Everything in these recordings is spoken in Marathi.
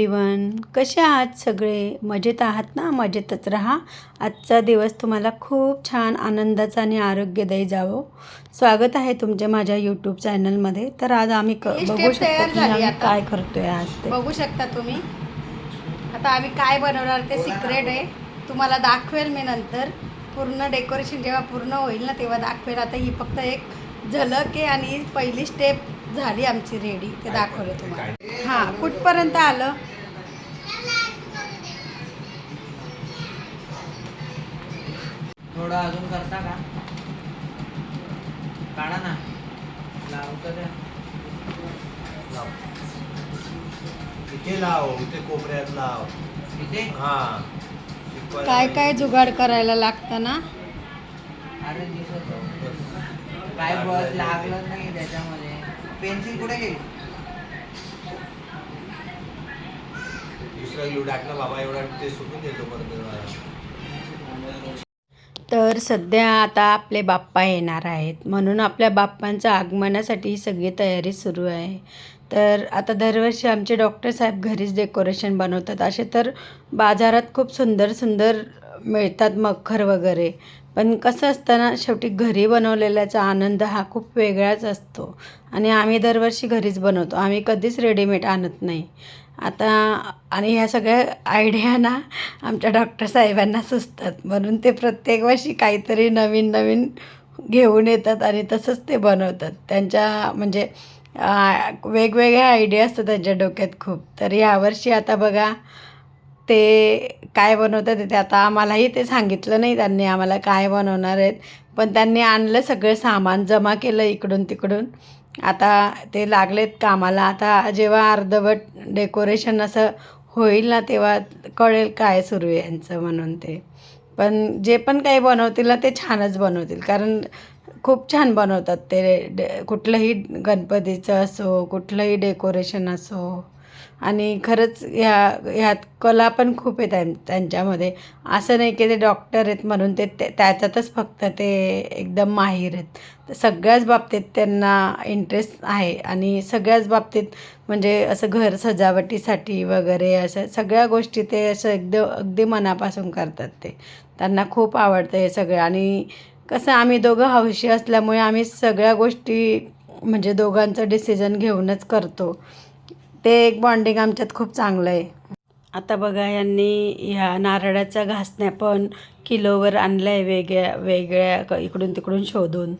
एव्हरीवन कसे आहात सगळे? मजेत आहात ना? मजेतच राहा. आजचा दिवस तुम्हाला खूप छान आनंदाचा आणि आरोग्यदायी जावो. स्वागत आहे तुमच्या माझ्या यूट्यूब चॅनलमध्ये तर आज आम्ही क बघू शकतो. काय करतोय आज ते. बघू शकता तुम्ही. आता आम्ही काय बनवणार ते सिक्रेट आहे. तुम्हाला दाखवेल मी नंतर. पूर्ण डेकोरेशन जेव्हा पूर्ण होईल ना तेव्हा दाखवेल. आता ही फक्त एक झलक आहे आणि पहिली स्टेप झाली आमची रेडी. ते दाखवलं तुम्हाला. हां कुठपर्यंत आलं? थोडं अजून करता का? काढा ना. लावतो द्या लाव. इथे लाव इथे कोपऱ्यात लाव. इथे? हा. काय काय. जुगाड करायला लागतं ना? अरे दिसत. काय बस नाही. लागलं नाही त्याच्यामध्ये. पेन्सिल कुठे गेली? दुसरा येऊ टाक ना बाबा एवढा ते सुटून देतो परत. मला. तर सध्या आता आपले बाप्पा येणार आहेत. म्हणून आपल्या बाप्पांच्या आगमनासाठी ही सगळी तयारी सुरू आहे. तर आता दरवर्षी आमचे डॉक्टर साहेब घरीच डेकोरेशन बनवतात. असे तर बाजारात खूप सुंदर सुंदर मिळतात मखर वगैरे. पण कसं असतं ना शेवटी घरी बनवलेल्याचा आनंद हा खूप वेगळाच असतो. आणि आम्ही दरवर्षी घरीच बनवतो. आम्ही कधीच रेडीमेड आणत नाही. आता आणि ह्या सगळ्या आयडिया ना आमच्या डॉक्टर साहेबांना सुचतात. म्हणून ते प्रत्येक वर्षी काहीतरी नवीन नवीन घेऊन येतात आणि तसंच ते बनवतात. त्यांच्या म्हणजे वेगवेगळ्या आयडिया असतात त्यांच्या डोक्यात खूप. तर यावर्षी आता बघा ते काय बनवतात ते आता आम्हालाही ते सांगितलं नाही त्यांनी आम्हाला काय बनवणार आहेत. पण त्यांनी आणलं सगळं सामान जमा केलं इकडून तिकडून. आता ते लागलेत कामाला. आता जेव्हा अर्धवट डेकोरेशन असं होईल ना तेव्हा कळेल काय सुरू आहे यांचं म्हणून ते. पण जे पण काही बनवतील ना ते छानच बनवतील. कारण खूप छान बनवतात ते. डे कुठलंही गणपतीचं असो कुठलंही डेकोरेशन असो. आणि खरंच ह्या ह्यात कला पण खूप आहे त्यां त्यांच्यामध्ये. असं नाही की ते डॉक्टर आहेत म्हणून ते त्याच्यातच फक्त ते एकदम माहीर आहेत. तर सगळ्याच बाबतीत त्यांना इंटरेस्ट आहे आणि सगळ्याच बाबतीत म्हणजे असं घर सजावटीसाठी वगैरे असं सगळ्या गोष्टी ते असं एकदम अगदी मनापासून करतात ते. त्यांना खूप आवडतं हे सगळं आणि कसं आम्ही दोघं हौशी असल्यामुळे आम्ही सगळ्या गोष्टी म्हणजे दोघांचं डिसिजन घेऊनच करतो. ते एक बॉन्डिंग आमच्यात खूप चांगलं आहे. आता बघा यांनी ह्या नारळाच्या घासण्या पण किलोवर आणल्या आहे वेगळ्या वेगळ्या क- इकडून तिकडून शोधून.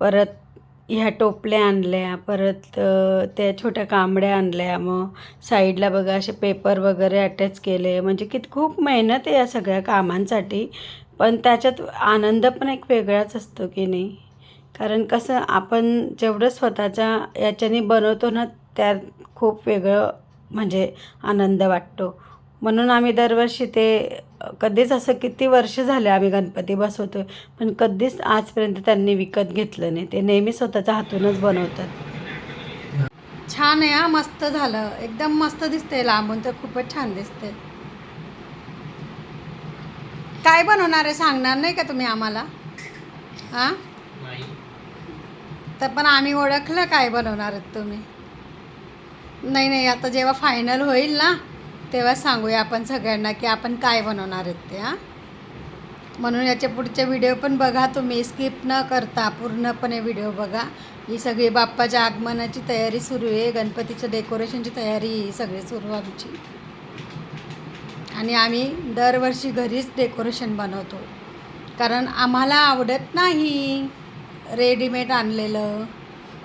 परत ह्या टोपल्या आणल्या परत त्या छोट्या कांबड्या आणल्या. मग साईडला बघा असे पेपर वगैरे अटॅच केले. म्हणजे कित खूप मेहनत आहे या सगळ्या कामांसाठी. पण त्याच्यात आनंद पण एक वेगळाच असतो की नाही? कारण कसं आपण जेवढं स्वतःच्या याच्याने बनवतो ना त्यात खूप वेगळं म्हणजे आनंद वाटतो. म्हणून आम्ही दरवर्षी ते कधीच असं किती वर्ष झाले आम्ही गणपती बसवतो पण कधीच आजपर्यंत त्यांनी विकत घेतलं नाही. ते नेहमी स्वतःच्या हातूनच बनवतात. छान आहे हा. मस्त झालं. एकदम मस्त दिसतंय लांबून तर खूपच छान दिसते काय बनवणार आहे सांगणार नाही का तुम्ही आम्हाला? हां तर पण आम्ही ओळखलं काय बनवणार आहात तुम्ही? नाही नाही आता जेव्हा फायनल होईल ना तेव्हा सांगूया आपण सगळ्यांना की आपण काय बनवणार आहेत ते हां? म्हणून याच्या पुढचे व्हिडिओ पण बघा तुम्ही. स्किप न करता पूर्णपणे व्हिडिओ बघा. ही सगळी बाप्पाच्या आगमनाची तयारी सुरू आहे. गणपतीचं डेकोरेशनची तयारी ही सगळी सुरू आमची आणि आम्ही दरवर्षी घरीच डेकोरेशन बनवतो. कारण आम्हाला आवडत नाही. रेडीमेड आणलेलं.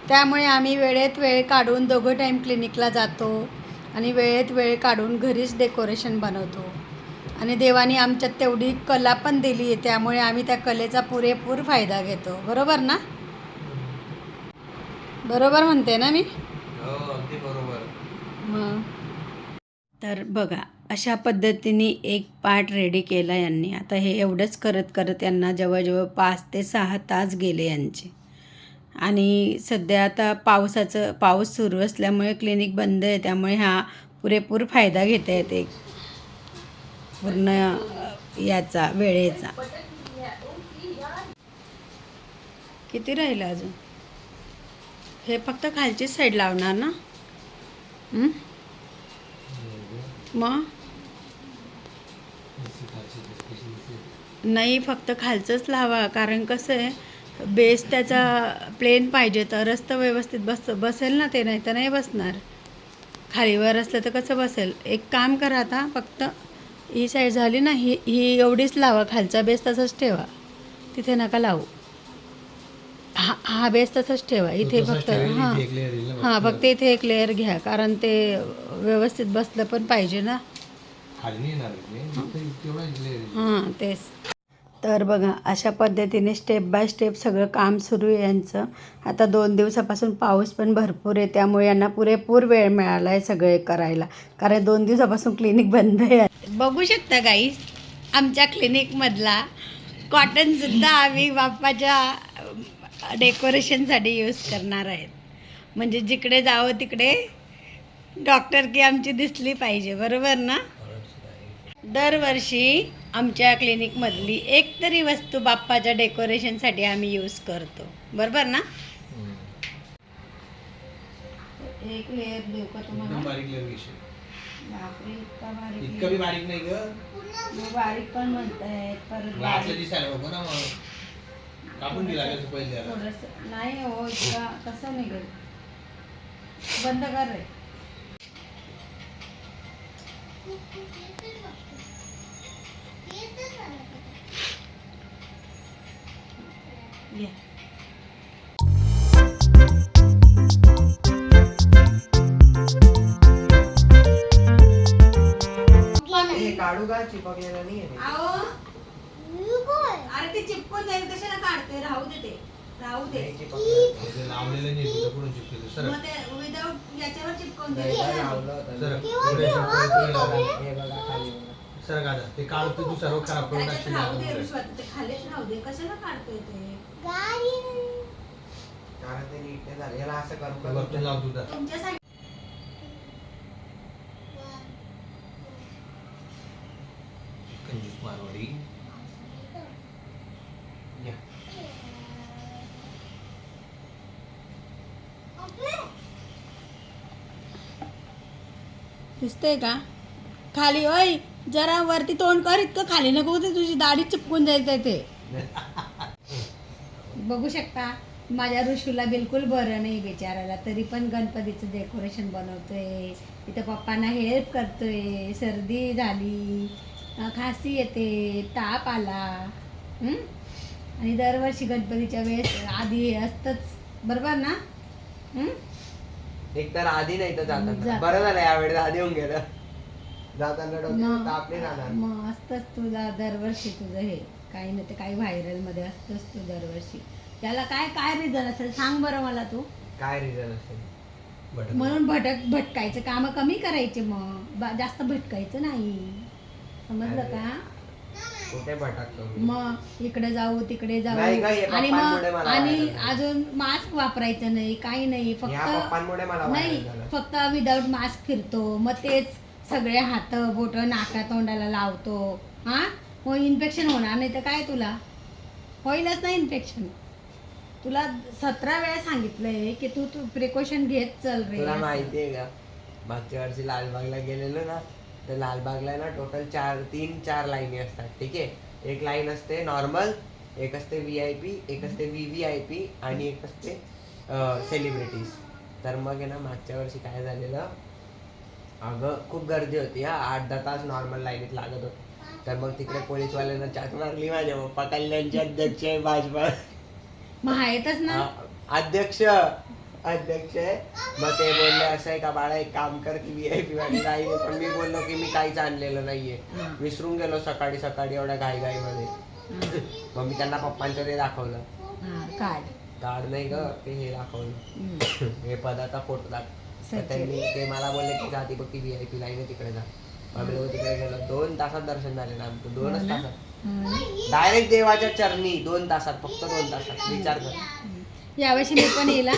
त्यामुळे आम्ही वेळेत वेळ काढून दोघं टाईम क्लिनिकला जातो आणि वेळेत वेळ काढून घरीच डेकोरेशन बनवतो. आणि देवाने आमच्यात तेवढी कला पण दिली आहे त्यामुळे आम्ही त्या कलेचा पुरेपूर फायदा घेतो. बरोबर ना? बरोबर म्हणते ना मी? हो अगदी बरोबर. मग. तर बघा अशा पद्धतीने एक पार्ट रेडी केला यांनी. आता हे एवढंच करत करत यांना जवळजवळ पाच ते सहा तास गेले यांचे. आणि सध्या आता पावसाचं पाऊस सुरू असल्यामुळे क्लिनिक बंद आहे त्यामुळे हा पुरेपूर फायदा घेता येते. पूर्ण याचा वेळेचा. किती राहिलं अजून? हे फक्त खालची साईड लावणार ना? मग? नाही फक्त खालचंच लावा. कारण कसं आहे बेस त्याचा प्लेन पाहिजे. तरच तर व्यवस्थित बस बसेल ना ते? नाही तर नाही बसणार. खालीवर असलं तर कसं बसेल? एक काम करा आता फक्त ही साईड झाली ना ही ही एवढीच लावा. खालचा बेस तसाच ठेवा. तिथे नका लावू. हा हा बेस तसाच ठेवा. इथे फक्त हां. हां फक्त. इथे एक लेअर घ्या. कारण ते व्यवस्थित बसलं पण पाहिजे ना. हां तेच. तर बघा अशा पद्धतीने स्टेप बाय स्टेप सगळं काम सुरू आहे यांचं. आता दोन दिवसापासून पाऊस पण भरपूर आहे त्यामुळे यांना पुरेपूर वेळ मिळाला आहे सगळे करायला. कारण दोन दिवसापासून क्लिनिक बंद आहे. बघू शकता गाई आमच्या क्लिनिकमधला कॉटनसुद्धा आम्ही बाप्पाच्या डेकोरेशनसाठी यूज करणार आहेत. म्हणजे जिकडे जावं तिकडे डॉक्टर की आमची दिसली पाहिजे बरोबर ना? दरवर्षी आमच्या क्लिनिकमधली एक तरी वस्तू बाप्पाच्या डेकोरेशनसाठी आम्ही यूज करतो. बरोबर ना? एक लेअर देऊ का तुम्हाला? बारीक layer घेशील. बापरे इतका बारीक इतकं बी बारीक नाही ग. मग बारीक पण म्हणतायत परत बारीक. दिसायला नको ना मग. कापून दिला कसं पहिले जरा. थोडस नाही हो इतका कसं निघेल बंद कर रे. ये. हे काढू का? चिपकलेलं नाही आहे आओ अरे ते चिपकून जाईल कशाला काढते. राहू दे राहू दे. नाही चिपकलेलं. लावलेलं नाही तुझं पुढून चिपकेलं सर मग ते विदाऊट याच्यावर दे सर बघा बघा. सर गादा ते काढ तू सर्व खराब करून त्याच्यात टाकशील. राहू दे यामध्ये. रुश्वात, ते खालीच राहू दे. कशाला काढतोय ते? कारण ते नीट नाही झालं याला असं करू ते लाव तुझा तुमच्यासाठी दिसतंय का? खाली ओय जरा वरती तोंड कर इतकं खाली नको होते तुझी दाढी चिपकून जायचं ते. बघू शकता माझ्या ऋषूला बिलकुल बरं नाही बिचारायला तरी पण गणपतीचं डेकोरेशन बनवतोय इथं पप्पांना हेल्प करतोय सर्दी झाली खासी येते ताप आला आणि दरवर्षी गणपतीच्या वेळेस आधी हे असतंच बरोबर ना? एक तर आधी नाही तर जाताना. जात- बरं झालं यावेळेस आधी येऊन गेलं. जाताना डोक्यात मग ताप नाही राहणार. मग असतंच तुझा दरवर्षी तुझं हे. काही नाही ते काही व्हायरलमध्ये असतंच तू दरवर्षी. त्याला काय काय रिझन असेल? सांग बरं मला तू. काय रिझन असेल? बटन म्हणून भटक भटकायचं. कामं कमी करायचे मग. बा- जास्त भटकायचं नाही. समजलं का? कुठे भटकतो? मग इकडे जाऊ तिकडे जाऊ. नाही हे आणि पप्पांमुळे मग मला आणि. अजून मास्क वापरायचं नाही काही नाही. या फक्त पप्पांमुळे मला नाही झालं. फक्त विदाऊट मास्क फिरतो. मग तेच सगळे हात बोट नाका तोंडाला लावतो. हा? मग इन्फेक्शन होणार नाही तर काय तुला? होईलच ना इन्फेक्शन तुला सतरा वेळा सांगितलंय की तू तू प्रिकॉशन घेत चल रे. तुला. माहितीये का? मागच्या वर्षी लालबागला गेलेलो ना तर लालबागला ना टोटल चार तीन चार लाईनी असतात ठीक आहे? एक लाईन असते नॉर्मल एक असते व्ही आय पी एक असते व्ही व्ही आय पी आणि एक असते सेलिब्रिटीज तर मग आहे ना मागच्या वर्षी काय झालेलं? अगं खूप गर्दी होती हा. आठ दहा तास नॉर्मल लाईनीत लागत होत. तर मग तिकडे पोलीसवाल्यांना चाट मारली माझ्या पप्पा कल्याणचे अध्यक्ष आहे भाजपा. ना. अध्यक्ष! अध्यक्ष आहे. मग ते बोलले असं आहे का बाळा एक काम कर की व्ही आय पी वाली नाही पण मी बोललो की मी काहीच आणलेलं नाहीये. विसरून गेलो सकाळी सकाळी एवढ्या घाई घाई मध्ये. मग मी त्यांना पप्पांचं ते दाखवलं. हा, काढ कार्ड नाही ग ते हे दाखवलं. हे पदाचा फोटो दाख तर. त्यांनी ते मला बोलले की जाती बघ ती व्ही आय पी लाईन आहे तिकडे जा. आम्ही लोक तिकडे गेलो. दोन तासात दर्शन झालेलं आमचं. हो दोनच ना? तासात. डायरेक्ट देवाच्या चरणी दोन तासात फक्त दोन तासात. विचार कर. यावर्षी मी पण येईल. हा.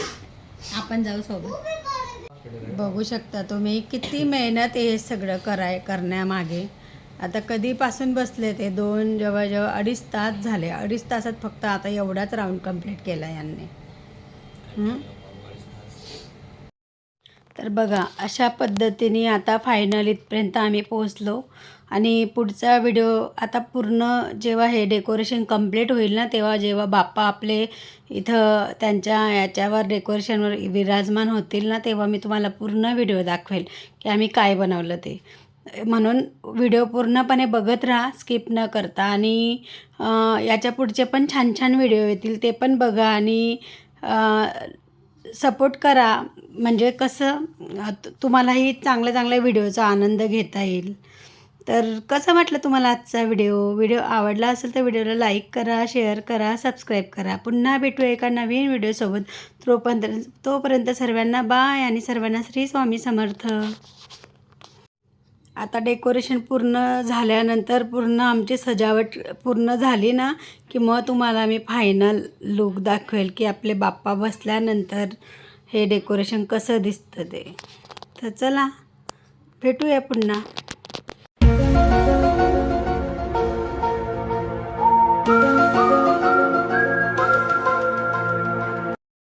आपण जाऊ सोबत. बघू शकता तुम्ही किती मेहनत हे सगळं कराय करण्यामागे. आता कधीपासून बसले ते? दोन जवळजवळ अडीच तास झाले. अडीच तासात फक्त आता एवढाच राऊंड कंप्लीट केला यांनी. तर बघा अशा पद्धतीने आता फायनल इथपर्यंत आम्ही पोहोचलो. आणि पुढचा व्हिडिओ आता पूर्ण जेव्हा हे डेकोरेशन कंप्लीट होईल ना तेव्हा जेव्हा बाप्पा आपले इथं त्यांच्या याच्यावर डेकोरेशनवर विराजमान होतील ना तेव्हा मी तुम्हाला पूर्ण व्हिडिओ दाखवेल की आम्ही काय बनवलं ते. म्हणून व्हिडिओ पूर्णपणे बघत राहा स्किप न करता. आणि याच्या पुढचे पण छान छान व्हिडिओ येतील ते पण बघा. आणि सपोर्ट करा. म्हणजे कसं तुम्हालाही चांगल्या चांगल्या व्हिडिओचा आनंद घेता येईल. तर कसं वाटलं तुम्हाला आजचा व्हिडिओ? व्हिडिओ आवडला असेल तर व्हिडिओला लाईक करा शेअर करा सबस्क्राईब करा. पुन्हा भेटू एका नवीन व्हिडिओसोबत तोपर्यंत तोपर्यंत सर्वांना बाय आणि सर्वांना श्री स्वामी समर्थ. आता डेकोरेशन पूर्ण झाल्यानंतर पूर्ण आमची सजावट पूर्ण झाली ना की मग तुम्हाला मी फायनल लुक दाखवेल की आपले बाप्पा बसल्यानंतर हे डेकोरेशन कसं दिसतं ते. तर चला भेटूया पुन्हा.